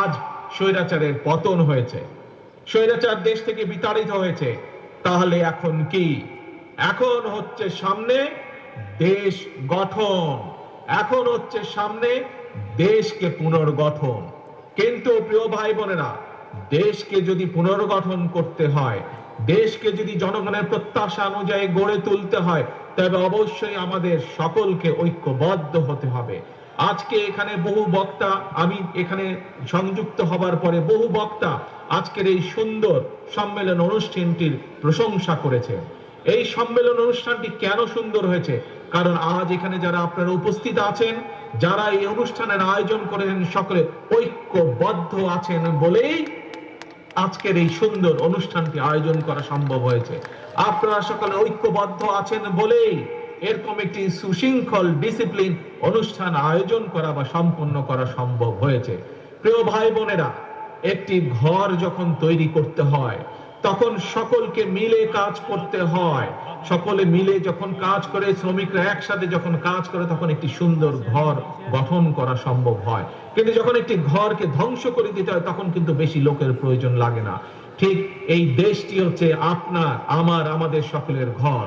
আজ স্বৈরাচারের পতন হয়েছে। স্বৈরাচার দেশ থেকে বিতাড়িত হয়েছে। তাহলে এখন কি? এখন হচ্ছে সামনে দেশ গঠন। এখন হচ্ছে সামনে দেশকে পুনর্গঠন। কিন্তু প্রিয় ভাই বোনেরা দেশকে যদি পুনর্গঠন করতে হয়, দেশকে যদি জনগণের প্রত্যাশা অনুযায়ী গড়ে তুলতে হয়, তবে অবশ্যই আমাদের সকলকে ঐক্যবদ্ধ হতে হবে। আজকে এখানে বহু বক্তা, আমি এখানে সংযুক্ত হবার পরে বহু বক্তা আজকের এই সুন্দর সম্মেলন অনুষ্ঠানটির প্রশংসা করেছে। এই সম্মেলন অনুষ্ঠানটি কেন সুন্দর হয়েছে? কারণ আজ এখানে যারা আপনারা উপস্থিত আছেন, যারা এই অনুষ্ঠানের আয়োজন করেছেন, সকলে ঐক্যবদ্ধ আছেন বলেই আজকের এই সুন্দর অনুষ্ঠানটি আয়োজন করা সম্ভব হয়েছে। আপনারা সকলে ঐক্যবদ্ধ আছেন বলেই এরকম একটি সুশৃঙ্খল ডিসিপ্লিন অনুষ্ঠান আয়োজন করা বা সম্পন্ন করা সম্ভব হয়েছে। প্রিয় ভাই বোনেরা, একটি ঘর যখন তৈরি করতে হয়, তখন সকলকে মিলে কাজ করতে হয়। সকলে মিলে যখন কাজ করে, শ্রমিকরা একসাথে যখন কাজ করে, তখন একটি সুন্দর ঘর গঠন করা সম্ভব হয়। কিন্তু যখন একটি ঘরকে ধ্বংস করে দিতে হয়, তখন কিন্তু বেশি লোকের প্রয়োজন লাগে না। ঠিক এই দেশটি হচ্ছে আপনার, আমার, আমাদের সকলের ঘর।